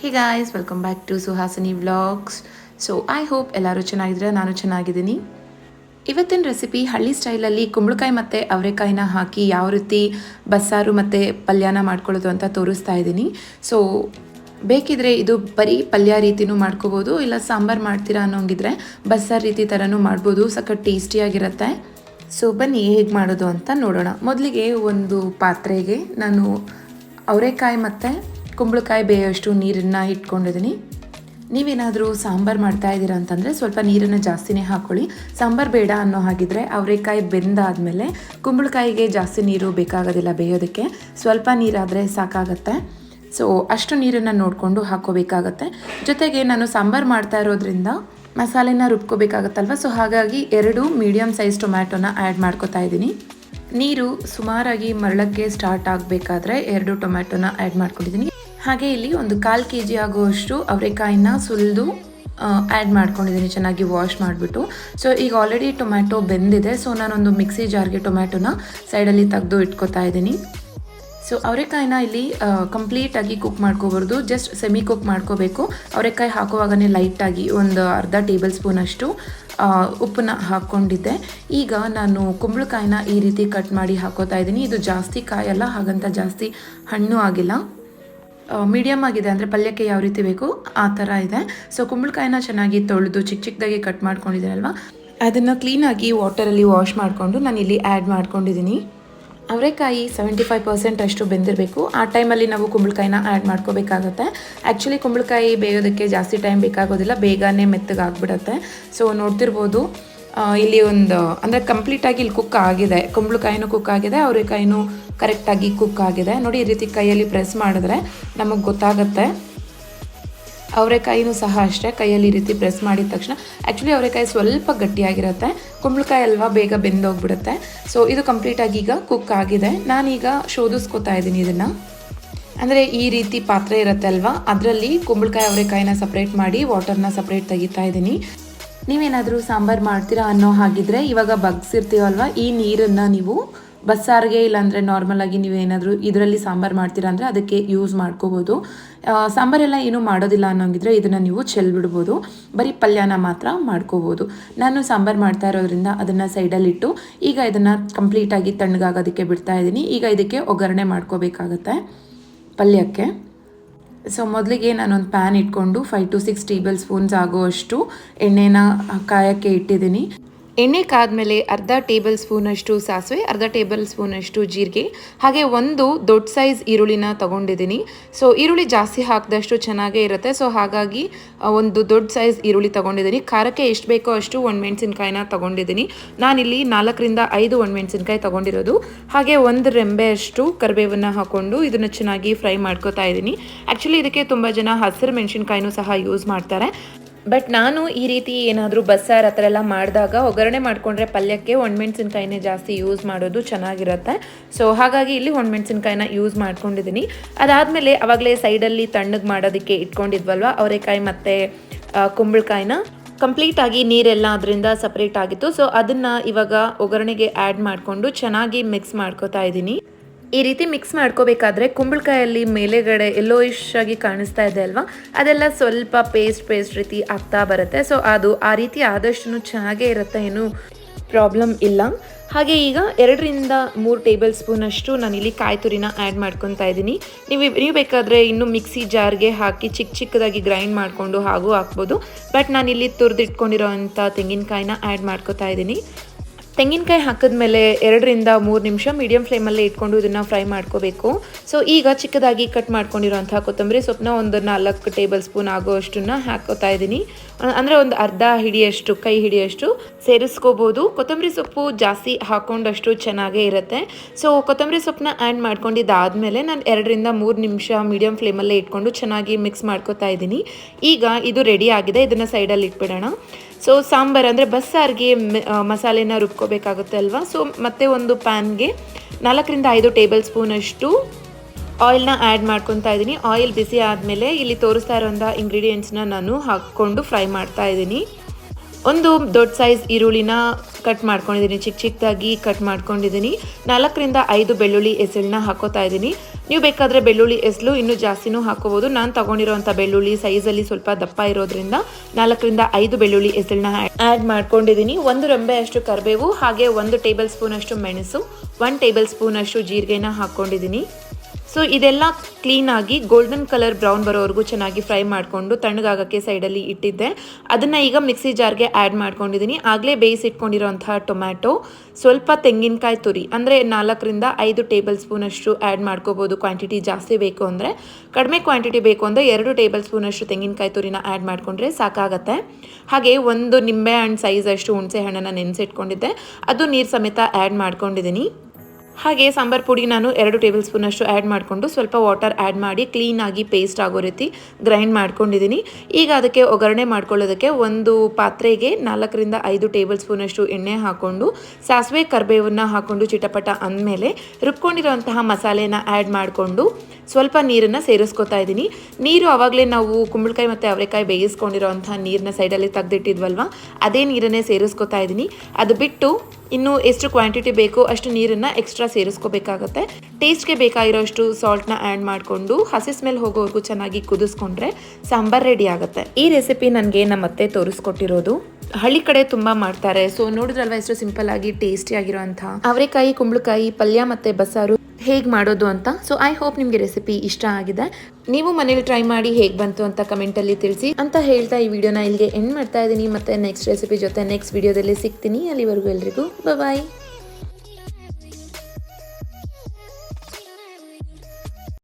Hey guys welcome back to Suhasini vlogs so I hope ಎಲ್ಲರೂ ಚೆನ್ನಾಗಿದ್ರೆ ನಾನು ಚೆನ್ನಾಗಿದ್ದೀನಿ. ಇವತ್ತಿನ ರೆಸಿಪಿ ಹಳ್ಳಿ ಸ್ಟೈಲಲ್ಲಿ ಕುಂಬಳಕಾಯಿ ಮತ್ತು ಅವರೆಕಾಯಿನ ಹಾಕಿ ಯಾವ ರೀತಿ ಬಸ್ಸಾರು ಮತ್ತು ಪಲ್ಯನ ಮಾಡ್ಕೊಳ್ಳೋದು ಅಂತ ತೋರಿಸ್ತಾ ಇದ್ದೀನಿ. ಸೊ ಬೇಕಿದ್ರೆ ಇದು ಬರೀ ಪಲ್ಯ ರೀತಿನೂ ಮಾಡ್ಕೋಬೋದು, ಇಲ್ಲ ಸಾಂಬಾರು ಮಾಡ್ತೀರಾ ಅನ್ನೋಂಗಿದ್ರೆ ಬಸ್ಸಾರು ರೀತಿ ಥರನೂ ಮಾಡ್ಬೋದು, ಸಖತ್ ಟೇಸ್ಟಿಯಾಗಿರುತ್ತೆ ಸೊ ಬನ್ನಿ ಹೇಗೆ ಮಾಡೋದು ಅಂತ ನೋಡೋಣ. ಮೊದಲಿಗೆ ಒಂದು ಪಾತ್ರೆಗೆ ನಾನು ಅವರೆಕಾಯಿ ಮತ್ತು ಕುಂಬಳಕಾಯಿ ಬೇಯೋಷ್ಟು ನೀರನ್ನು ಇಟ್ಕೊಂಡಿದ್ದೀನಿ. ನೀವೇನಾದರೂ ಸಾಂಬಾರು ಮಾಡ್ತಾ ಇದ್ದೀರಾ ಅಂತಂದರೆ ಸ್ವಲ್ಪ ನೀರನ್ನು ಜಾಸ್ತಿನೇ ಹಾಕ್ಕೊಳ್ಳಿ ಸಾಂಬಾರು ಬೇಡ ಅನ್ನೋ ಹಾಗಿದ್ರೆ ಅವರೆಕಾಯಿ ಬೆಂದಾದಮೇಲೆ ಕುಂಬಳಕಾಯಿಗೆ ಜಾಸ್ತಿ ನೀರು ಬೇಕಾಗೋದಿಲ್ಲ ಬೇಯೋದಕ್ಕೆ. ಸ್ವಲ್ಪ ನೀರಾದರೆ ಸಾಕಾಗತ್ತೆ. ಸೊ ಅಷ್ಟು ನೀರನ್ನು ನೋಡಿಕೊಂಡು ಹಾಕ್ಕೋಬೇಕಾಗತ್ತೆ. ಜೊತೆಗೆ ನಾನು ಸಾಂಬಾರು ಮಾಡ್ತಾ ಇರೋದ್ರಿಂದ ಮಸಾಲೆನ ರುಬ್ಕೋಬೇಕಾಗತ್ತಲ್ವ? ಸೊ ಹಾಗಾಗಿ ಎರಡು ಮೀಡಿಯಮ್ ಸೈಜ್ ಟೊಮ್ಯಾಟೊನ ಆ್ಯಡ್ ಮಾಡ್ಕೋತಾ ಇದ್ದೀನಿ. ನೀರು ಸುಮಾರಾಗಿ ಮರಳಕ್ಕೆ ಸ್ಟಾರ್ಟ್ ಆಗಬೇಕಾದ್ರೆ ಎರಡು ಟೊಮ್ಯಾಟೊನ ಆ್ಯಡ್ ಮಾಡ್ಕೊಂಡಿದ್ದೀನಿ. ಹಾಗೆ ಇಲ್ಲಿ ಒಂದು ಕಾಲು ಕೆ ಜಿ ಆಗುವಷ್ಟು ಅವರೆಕಾಯಿನ ಸುಲಿದು ಆ್ಯಡ್ ಮಾಡ್ಕೊಂಡಿದ್ದೀನಿ, ಚೆನ್ನಾಗಿ ವಾಶ್ ಮಾಡಿಬಿಟ್ಟು. ಸೊ ಈಗ ಆಲ್ರೆಡಿ ಟೊಮ್ಯಾಟೊ ಬೆಂದಿದೆ. ಸೊ ನಾನೊಂದು ಮಿಕ್ಸಿ ಜಾರ್ಗೆ ಟೊಮ್ಯಾಟೊನ ಸೈಡಲ್ಲಿ ತೆಗೆದು ಇಟ್ಕೊತಾ ಇದ್ದೀನಿ. ಸೊ ಅವರೆಕಾಯಿನ ಇಲ್ಲಿ ಕಂಪ್ಲೀಟಾಗಿ ಕುಕ್ ಮಾಡ್ಕೋಬಾರ್ದು. ಜಸ್ಟ್ ಸೆಮಿ ಕುಕ್ ಮಾಡ್ಕೋಬೇಕು. ಅವರೆಕಾಯಿ ಹಾಕುವಾಗನೇ ಲೈಟಾಗಿ ಒಂದು ಅರ್ಧ ಟೇಬಲ್ ಸ್ಪೂನಷ್ಟು ಉಪ್ಪನ್ನ ಹಾಕ್ಕೊಂಡಿದ್ದೆ. ಈಗ ನಾನು ಕುಂಬಳಕಾಯಿನ ಈ ರೀತಿ ಕಟ್ ಮಾಡಿ ಹಾಕೋತಾ ಇದ್ದೀನಿ. ಇದು ಜಾಸ್ತಿ ಕಾಯಲ್ಲ, ಹಾಗಂತ ಜಾಸ್ತಿ ಹಣ್ಣು ಆಗಿಲ್ಲ. ಮೀಡಿಯಮ್ ಆಗಿದೆ ಅಂದರೆ ಪಲ್ಯಕ್ಕೆ ಯಾವ ರೀತಿ ಬೇಕು, ಆ ಥರ ಇದೆ. ಸೊ ಕುಂಬಳಕಾಯಿನ ಚೆನ್ನಾಗಿ ತೊಳೆದು ಚಿಕ್ಕ ಚಿಕ್ಕದಾಗಿ ಕಟ್ ಮಾಡ್ಕೊಂಡಿದ್ದೀರಲ್ವ? ಅದನ್ನು ಕ್ಲೀನಾಗಿ ವಾಟರಲ್ಲಿ ವಾಶ್ ಮಾಡಿಕೊಂಡು ನಾನು ಇಲ್ಲಿ ಆ್ಯಡ್ ಮಾಡ್ಕೊಂಡಿದ್ದೀನಿ. ಅವರೆಕಾಯಿ ಸೆವೆಂಟಿ ಫೈವ್ ಪರ್ಸೆಂಟ್ ಅಷ್ಟು ಬೆಂದಿರಬೇಕು. ಆ ಟೈಮಲ್ಲಿ ನಾವು ಕುಂಬಳಕಾಯಿನ ಆ್ಯಡ್ ಮಾಡ್ಕೋಬೇಕಾಗುತ್ತೆ. ಆ್ಯಕ್ಚುಲಿ ಕುಂಬಳಕಾಯಿ ಬೇಯೋದಕ್ಕೆ ಜಾಸ್ತಿ ಟೈಮ್ ಬೇಕಾಗೋದಿಲ್ಲ. ಬೇಗನೆ ಮೆತ್ತಗಾಗ್ಬಿಡತ್ತೆ ಸೊ ನೋಡ್ತಿರ್ಬೋದು ಇಲ್ಲಿ ಒಂದು, ಅಂದರೆ ಕಂಪ್ಲೀಟಾಗಿ ಇಲ್ಲಿ ಕುಕ್ ಆಗಿದೆ. ಕುಂಬಳಕಾಯಿನೂ ಕುಕ್ ಆಗಿದೆ. ಅವರೆಕಾಯಿನೂ ಕರೆಕ್ಟಾಗಿ ಕುಕ್ ಆಗಿದೆ. ನೋಡಿ ಈ ರೀತಿ ಕೈಯಲ್ಲಿ ಪ್ರೆಸ್ ಮಾಡಿದ್ರೆ ನಮಗೆ ಗೊತ್ತಾಗುತ್ತೆ. ಅವರೆಕಾಯಿನೂ ಸಹ ಅಷ್ಟೇ ಕೈಯಲ್ಲಿ ಈ ರೀತಿ ಪ್ರೆಸ್ ಮಾಡಿದ ತಕ್ಷಣ ಆ್ಯಕ್ಚುಲಿ ಅವರೆಕಾಯಿ ಸ್ವಲ್ಪ ಗಟ್ಟಿಯಾಗಿರುತ್ತೆ. ಕುಂಬಳಕಾಯಿ ಅಲ್ವಾ ಬೇಗ ಬೆಂದೋಗ್ಬಿಡುತ್ತೆ. ಸೊ ಇದು ಕಂಪ್ಲೀಟಾಗಿ ಈಗ ಕುಕ್ ಆಗಿದೆ. ನಾನೀಗ ಶೋಧಿಸ್ಕೊತಾ ಇದ್ದೀನಿ ಇದನ್ನು. ಅಂದರೆ ಈ ರೀತಿ ಪಾತ್ರೆ ಇರುತ್ತೆ ಅಲ್ವಾ? ಅದರಲ್ಲಿ ಕುಂಬಳಕಾಯಿ, ಅವರೆಕಾಯಿನ ಸಪ್ರೇಟ್ ಮಾಡಿ ವಾಟರ್ನ ಸಪ್ರೇಟ್ ತೆಗಿತಾ ಇದ್ದೀನಿ. ನೀವೇನಾದರೂ ಸಾಂಬಾರು ಮಾಡ್ತೀರಾ ಅನ್ನೋ ಹಾಗಿದ್ರೆ ಇವಾಗ ಬಗ್ಸಿರ್ತೀವಲ್ವ? ಈ ನೀರನ್ನು ನೀವು ಬಸ್ಸಾರಿಗೆ ಇಲ್ಲಾಂದರೆ ನಾರ್ಮಲ್ ಆಗಿ ನೀವೇನಾದರೂ ಇದರಲ್ಲಿ ಸಾಂಬಾರು ಮಾಡ್ತೀರಾ ಅಂದರೆ ಅದಕ್ಕೆ ಯೂಸ್ ಮಾಡ್ಕೋಬೋದು. ಸಾಂಬಾರೆಲ್ಲ ಏನೂ ಮಾಡೋದಿಲ್ಲ ಅನ್ನೋಂಗಿದ್ರೆ ಇದನ್ನು ನೀವು ಚೆಲ್ಬಿಡ್ಬೋದು. ಬರೀ ಪಲ್ಯನ ಮಾತ್ರ ಮಾಡ್ಕೋಬೋದು. ನಾನು ಸಾಂಬಾರು ಮಾಡ್ತಾ ಇರೋದ್ರಿಂದ ಅದನ್ನು ಸೈಡಲ್ಲಿಟ್ಟು ಈಗ ಇದನ್ನು ಕಂಪ್ಲೀಟಾಗಿ ತಣ್ಣಗಾಗೋದಕ್ಕೆ ಬಿಡ್ತಾ ಇದ್ದೀನಿ. ಈಗ ಇದಕ್ಕೆ ಒಗ್ಗರಣೆ ಮಾಡ್ಕೋಬೇಕಾಗತ್ತೆ ಪಲ್ಯಕ್ಕೆ. ಸೊ ಮೊದಲಿಗೆ ನಾನೊಂದು ಪ್ಯಾನ್ ಇಟ್ಕೊಂಡು five to six tablespoons ಆಗುವಷ್ಟು ಎಣ್ಣೆನ ಕಾಯೋಕ್ಕೆ ಇಟ್ಟಿದ್ದೀನಿ. ಎಣ್ಣೆ ಕಾದ್ಮೇಲೆ ಅರ್ಧ ಟೇಬಲ್ ಸ್ಪೂನಷ್ಟು ಸಾಸಿವೆ, ಅರ್ಧ ಟೇಬಲ್ ಸ್ಪೂನಷ್ಟು ಜೀರಿಗೆ, ಹಾಗೆ ಒಂದು ದೊಡ್ಡ ಸೈಜ್ ಈರುಳ್ಳಿನ ತಗೊಂಡಿದ್ದೀನಿ. ಸೊ ಈರುಳ್ಳಿ ಜಾಸ್ತಿ ಹಾಕಿದಷ್ಟು ಚೆನ್ನಾಗೇ ಇರುತ್ತೆ. ಸೊ ಹಾಗಾಗಿ ಒಂದು ದೊಡ್ಡ ಸೈಜ್ ಈರುಳ್ಳಿ ತಗೊಂಡಿದ್ದೀನಿ. ಖಾರಕ್ಕೆ ಎಷ್ಟು ಬೇಕೋ ಅಷ್ಟು ಒಣಮೆಣಸಿನ್ಕಾಯಿನ ತಗೊಂಡಿದ್ದೀನಿ. ನಾನಿಲ್ಲಿ ನಾಲ್ಕರಿಂದ ಐದು ಒಣಮೆಣಸಿನ್ಕಾಯಿ ತೊಗೊಂಡಿರೋದು. ಹಾಗೆ ಒಂದು ರೆಂಬೆ ಅಷ್ಟು ಕರಿಬೇವನ್ನು ಹಾಕ್ಕೊಂಡು ಇದನ್ನು ಚೆನ್ನಾಗಿ ಫ್ರೈ ಮಾಡ್ಕೋತಾ ಇದ್ದೀನಿ. ಆ್ಯಕ್ಚುಲಿ ಇದಕ್ಕೆ ತುಂಬ ಜನ ಹಸಿರು ಮೆಣಸಿನ್ಕಾಯಿನೂ ಸಹ ಯೂಸ್ ಮಾಡ್ತಾರೆ. ಬಟ್ ನಾನು ಈ ರೀತಿ ಏನಾದರೂ ಬಸ್ಸಾರು ಆ ಥರ ಎಲ್ಲ ಮಾಡಿದಾಗ ಒಗ್ಗರಣೆ ಮಾಡಿಕೊಂಡ್ರೆ ಪಲ್ಯಕ್ಕೆ ಒಣಮೆಣಸಿನ್ಕಾಯಿನೇ ಜಾಸ್ತಿ ಯೂಸ್ ಮಾಡೋದು ಚೆನ್ನಾಗಿರುತ್ತೆ. ಸೊ ಹಾಗಾಗಿ ಇಲ್ಲಿ ಒಣಮೆಣಸಿನ್ಕಾಯಿನ ಯೂಸ್ ಮಾಡ್ಕೊಂಡಿದ್ದೀನಿ ಅದಾದಮೇಲೆ ಅವಾಗಲೇ ಸೈಡಲ್ಲಿ ತಣ್ಣಗೆ ಮಾಡೋದಕ್ಕೆ ಇಟ್ಕೊಂಡಿದ್ವಲ್ವ, ಅವರೆಕಾಯಿ ಮತ್ತು ಕುಂಬಳಕಾಯಿನ ಕಂಪ್ಲೀಟ್ ಆಗಿ ನೀರೆಲ್ಲ ಅದರಿಂದ ಸಪ್ರೇಟ್ ಆಗಿತ್ತು. ಸೊ ಅದನ್ನು ಇವಾಗ ಒಗ್ಗರಣೆಗೆ ಆ್ಯಡ್ ಮಾಡಿಕೊಂಡು ಚೆನ್ನಾಗಿ ಮಿಕ್ಸ್ ಮಾಡ್ಕೋತಾ ಇದ್ದೀನಿ ಈ ರೀತಿ ಮಿಕ್ಸ್ ಮಾಡ್ಕೋಬೇಕಾದ್ರೆ ಕುಂಬಳಕಾಯಲ್ಲಿ ಮೇಲೆಗಡೆ ಎಲ್ಲೋಯಿಶ್ ಆಗಿ ಕಾಣಿಸ್ತಾ ಇದೆ ಅಲ್ವಾ? ಅದೆಲ್ಲ ಸ್ವಲ್ಪ ಪೇಸ್ಟ್ ಪೇಸ್ಟ್ ರೀತಿ ಆಗ್ತಾ ಬರುತ್ತೆ. ಸೊ ಅದು ಆ ರೀತಿ ಆದಷ್ಟು ಚೆನ್ನಾಗೇ ಇರುತ್ತೆ, ಏನು ಪ್ರಾಬ್ಲಮ್ ಇಲ್ಲ. ಹಾಗೆ ಈಗ ಎರಡರಿಂದ ಮೂರು ಟೇಬಲ್ ಸ್ಪೂನಷ್ಟು ನಾನಿಲ್ಲಿ ಕಾಯಿ ತುರಿನ ಆ್ಯಡ್ ಮಾಡ್ಕೊತಾ ಇದ್ದೀನಿ. ನೀವು ನೀವು ಬೇಕಾದರೆ ಇನ್ನು ಮಿಕ್ಸಿ ಜಾರ್ಗೆ ಹಾಕಿ ಚಿಕ್ಕ ಚಿಕ್ಕದಾಗಿ ಗ್ರೈಂಡ್ ಮಾಡಿಕೊಂಡು ಹಾಗೂ ಹಾಕ್ಬೋದು. ಬಟ್ ನಾನಿಲ್ಲಿ ತುರಿದಿಟ್ಕೊಂಡಿರೋ ಅಂಥ ತೆಂಗಿನಕಾಯಿನ ಆ್ಯಡ್ ಮಾಡ್ಕೊತಾ ಇದ್ದೀನಿ. ತೆಂಗಿನಕಾಯಿ ಹಾಕಿದ್ಮೇಲೆ ಎರಡರಿಂದ ಮೂರು ನಿಮಿಷ ಮೀಡಿಯಂ ಫ್ಲೇಮಲ್ಲೇ ಇಟ್ಕೊಂಡು ಇದನ್ನು ಫ್ರೈ ಮಾಡ್ಕೋಬೇಕು. ಸೊ ಈಗ ಚಿಕ್ಕದಾಗಿ ಕಟ್ ಮಾಡ್ಕೊಂಡಿರೋಂಥ ಕೊತ್ತಂಬರಿ ಸೊಪ್ಪನ್ನ ಒಂದು ನಾಲ್ಕು ಟೇಬಲ್ ಸ್ಪೂನ್ ಆಗೋಷ್ಟನ್ನ ಹಾಕೋತಾ ಇದ್ದೀನಿ ಅಂದರೆ ಒಂದು ಅರ್ಧ ಹಿಡಿಯಷ್ಟು, ಕೈ ಹಿಡಿಯಷ್ಟು ಸೇರಿಸ್ಕೋಬೋದು. ಕೊತ್ತಂಬರಿ ಸೊಪ್ಪು ಜಾಸ್ತಿ ಹಾಕೊಂಡಷ್ಟು ಚೆನ್ನಾಗೇ ಇರುತ್ತೆ. ಸೊ ಕೊತ್ತಂಬರಿ ಸೊಪ್ಪನ್ನ ಆ್ಯಡ್ ಮಾಡ್ಕೊಂಡಿದ್ದಾದಮೇಲೆ ನಾನು ಎರಡರಿಂದ ಮೂರು ನಿಮಿಷ ಮೀಡಿಯಂ ಫ್ಲೇಮಲ್ಲೇ ಇಟ್ಕೊಂಡು ಚೆನ್ನಾಗಿ ಮಿಕ್ಸ್ ಮಾಡ್ಕೋತಾ ಇದ್ದೀನಿ ಈಗ ಇದು ರೆಡಿ ಆಗಿದೆ. ಇದನ್ನು ಸೈಡಲ್ಲಿ ಇಟ್ಬಿಡೋಣ. ಸೊ ಸಾಂಬಾರು ಅಂದರೆ ಬಸ್ಸಾರಿಗೆ ಮಸಾಲೆನ ರುಬ್ಕೋಬೇಕಾಗುತ್ತೆ ಅಲ್ವಾ? ಸೊ ಮತ್ತೆ ಒಂದು ಪ್ಯಾನ್ಗೆ ನಾಲ್ಕರಿಂದ ಐದು ಟೇಬಲ್ ಸ್ಪೂನಷ್ಟು ಆಯಿಲ್ನ ಆ್ಯಡ್ ಮಾಡ್ಕೊತಾ ಇದ್ದೀನಿ. ಆಯಿಲ್ ಬಿಸಿ ಆದಮೇಲೆ ಇಲ್ಲಿ ತೋರಿಸ್ತಾ ಇರೋಂಥ ಇಂಗ್ರೀಡಿಯೆಂಟ್ಸ್ನ ನಾನು ಹಾಕ್ಕೊಂಡು ಫ್ರೈ ಮಾಡ್ತಾ ಇದ್ದೀನಿ. ಒಂದು ದೊಡ್ಡ ಸೈಜ್ ಈರುಳ್ಳಿನ ಕಟ್ ಮಾಡ್ಕೊಂಡಿದ್ದೀನಿ. ಚಿಕ್ಕ ಚಿಕ್ಕದಾಗಿ ಕಟ್ ಮಾಡ್ಕೊಂಡಿದ್ದೀನಿ. ನಾಲ್ಕರಿಂದ ಐದು ಬೆಳ್ಳುಳ್ಳಿ ಎಸಳನ್ನ ಹಾಕೋತಾ ಇದ್ದೀನಿ. ನೀವು ಬೇಕಾದರೆ ಬೆಳ್ಳುಳ್ಳಿ ಎಸ್ಲು ಇನ್ನೂ ಜಾಸ್ತಿನೂ ಹಾಕೋಬೋದು. ನಾನು ತಗೊಂಡಿರುವಂಥ ಬೆಳ್ಳುಳ್ಳಿ ಸೈಜಲ್ಲಿ ಸ್ವಲ್ಪ ದಪ್ಪ ಇರೋದ್ರಿಂದ ನಾಲ್ಕರಿಂದ ಐದು ಬೆಳ್ಳುಳ್ಳಿ ಎಸಳನ್ನ ಆ್ಯಡ್ ಮಾಡ್ಕೊಂಡಿದ್ದೀನಿ. ಒಂದು ರೆಂಬೆಯಷ್ಟು ಕರಿಬೇವು, ಹಾಗೆ ಒಂದು ಟೇಬಲ್ ಸ್ಪೂನ್ ಅಷ್ಟು ಮೆಣಸು ಒನ್ ಟೇಬಲ್ ಸ್ಪೂನ್ ಅಷ್ಟು ಜೀರಿಗೆನ ಹಾಕ್ಕೊಂಡಿದ್ದೀನಿ ಸೊ ಇದೆಲ್ಲ ಕ್ಲೀನಾಗಿ ಗೋಲ್ಡನ್ ಕಲರ್ ಬ್ರೌನ್ ಬರೋವರೆಗೂ ಚೆನ್ನಾಗಿ ಫ್ರೈ ಮಾಡಿಕೊಂಡು ತಣ್ಣಗಾಗಕ್ಕೆ ಸೈಡಲ್ಲಿ ಇಟ್ಟಿದ್ದೆ. ಅದನ್ನು ಈಗ ಮಿಕ್ಸಿ ಜಾರ್ಗೆ ಆ್ಯಡ್ ಮಾಡ್ಕೊಂಡಿದ್ದೀನಿ ಆಗಲೇ ಬೇಯಿಸಿಟ್ಕೊಂಡಿರೋಂತಹ ಟೊಮ್ಯಾಟೊ ಸ್ವಲ್ಪ ತೆಂಗಿನಕಾಯಿ ತುರಿ, ಅಂದರೆ ನಾಲ್ಕರಿಂದ ಐದು ಟೇಬಲ್ ಸ್ಪೂನಷ್ಟು ಆ್ಯಡ್ ಮಾಡ್ಕೋಬೋದು. ಕ್ವಾಂಟಿಟಿ ಜಾಸ್ತಿ ಬೇಕು ಅಂದರೆ. ಕಡಿಮೆ ಕ್ವಾಂಟಿಟಿ ಬೇಕು ಅಂದರೆ ಎರಡು ಟೇಬಲ್ ಸ್ಪೂನಷ್ಟು ತೆಂಗಿನಕಾಯಿ ತುರಿನ ಆ್ಯಡ್ ಮಾಡಿಕೊಂಡ್ರೆ ಸಾಕಾಗತ್ತೆ. ಹಾಗೆ ಒಂದು ನಿಂಬೆ ಹಣ್ಣು ಸೈಜ್ ಅಷ್ಟು ಹುಣಸೆ ಹಣ್ಣನ್ನು ನೆನೆಸಿಟ್ಕೊಂಡಿದ್ದೆ. ಅದು ನೀರು ಸಮೇತ ಆ್ಯಡ್ ಮಾಡ್ಕೊಂಡಿದ್ದೀನಿ ಹಾಗೆ ಸಾಂಬಾರ್ ಪುಡಿ ನಾನು ಎರಡು ಟೇಬಲ್ ಸ್ಪೂನಷ್ಟು ಆ್ಯಡ್ ಮಾಡಿಕೊಂಡು ಸ್ವಲ್ಪ ವಾಟರ್ ಆ್ಯಡ್ ಮಾಡಿ ಕ್ಲೀನಾಗಿ ಪೇಸ್ಟ್ ಆಗೋ ರೀತಿ ಗ್ರೈಂಡ್ ಮಾಡ್ಕೊಂಡಿದ್ದೀನಿ ಈಗ ಅದಕ್ಕೆ ಒಗ್ಗರಣೆ ಮಾಡ್ಕೊಳ್ಳೋದಕ್ಕೆ ಒಂದು ಪಾತ್ರೆಗೆ ನಾಲ್ಕರಿಂದ ಐದು ಟೇಬಲ್ ಸ್ಪೂನಷ್ಟು ಎಣ್ಣೆ ಹಾಕ್ಕೊಂಡು, ಸಾಸಿವೆ, ಕರ್ಬೇವನ್ನು ಹಾಕ್ಕೊಂಡು ಚಿಟಪಟ ಅಂದಮೇಲೆ ರುಬ್ಕೊಂಡಿರೋಂತಹ ಮಸಾಲೆನ ಆ್ಯಡ್ ಮಾಡಿಕೊಂಡು ಸ್ವಲ್ಪ ನೀರನ್ನು ಸೇರಿಸ್ಕೊತಾ ಇದ್ದೀನಿ. ನೀರು ಆವಾಗಲೇ ನಾವು ಕುಂಬಳಕಾಯಿ ಮತ್ತು ಅವರೆಕಾಯಿ ಬೇಯಿಸ್ಕೊಂಡಿರೋಂಥ ನೀರನ್ನ ಸೈಡಲ್ಲಿ ತೆಗೆದಿಟ್ಟಿದ್ವಲ್ವ? ಅದೇ ನೀರನ್ನೇ ಸೇರಿಸ್ಕೊತಾ ಇದ್ದೀನಿ. ಅದು ಬಿಟ್ಟು ಇನ್ನು ಎಷ್ಟು ಕ್ವಾಂಟಿಟಿ ಬೇಕೋ ಅಷ್ಟು ನೀರನ್ನು ಎಕ್ಸ್ಟ್ರಾ ಸೇರಿಸ್ಕೋಬೇಕಾಗತ್ತೆ. ಟೇಸ್ಟ್ಗೆ ಬೇಕಾಗಿರೋಷ್ಟು ಸಾಲ್ಟ್ನ ಆ್ಯಡ್ ಮಾಡಿಕೊಂಡು ಹಸಿ ಸ್ಮೆಲ್ ಹೋಗೋವರೆಗೂ ಚೆನ್ನಾಗಿ ಕುದಿಸ್ಕೊಂಡ್ರೆ ಸಾಂಬಾರ್ ರೆಡಿ ಆಗುತ್ತೆ. ಈ ರೆಸಿಪಿ ನನಗೆ ನಮ್ಮ ಅತ್ತೆ ತೋರಿಸ್ಕೊಟ್ಟಿರೋದು. ಹಳ್ಳಿ ಕಡೆ ತುಂಬ ಮಾಡ್ತಾರೆ. ಸೊ ನೋಡಿದ್ರಲ್ವ, ಎಷ್ಟು ಸಿಂಪಲ್ ಆಗಿ ಟೇಸ್ಟಿ ಆಗಿರೋಂಥ ಅವರೆಕಾಯಿ, ಕುಂಬಳಕಾಯಿ, ಪಲ್ಯ ಮತ್ತು ಬಸ್ಸಾರು ಹೇಗೆ ಮಾಡೋದು ಅಂತ. ಸೊ ಐ ಹೋಪ್ ನಿಮಗೆ ರೆಸಿಪಿ ಇಷ್ಟ ಆಗಿದೆ. ನೀವು ಮನೇಲಿ ಟ್ರೈ ಮಾಡಿ ಹೇಗೆ ಬಂತು ಅಂತ ಕಮೆಂಟಲ್ಲಿ ತಿಳಿಸಿ. ಅಂತ ಹೇಳ್ತಾ ಈ ವಿಡಿಯೋನ ಇಲ್ಲಿಗೆ ಎಂಡ್ ಮಾಡ್ತಾ ಇದ್ದೀನಿ. ಮತ್ತೆ ನೆಕ್ಸ್ಟ್ ರೆಸಿಪಿ ಜೊತೆ ನೆಕ್ಸ್ಟ್ ವಿಡಿಯೋದಲ್ಲಿ ಸಿಗ್ತೀನಿ. ಅಲ್ಲಿವರೆಗೂ ಎಲ್ರಿಗೂ ಬಾಯ್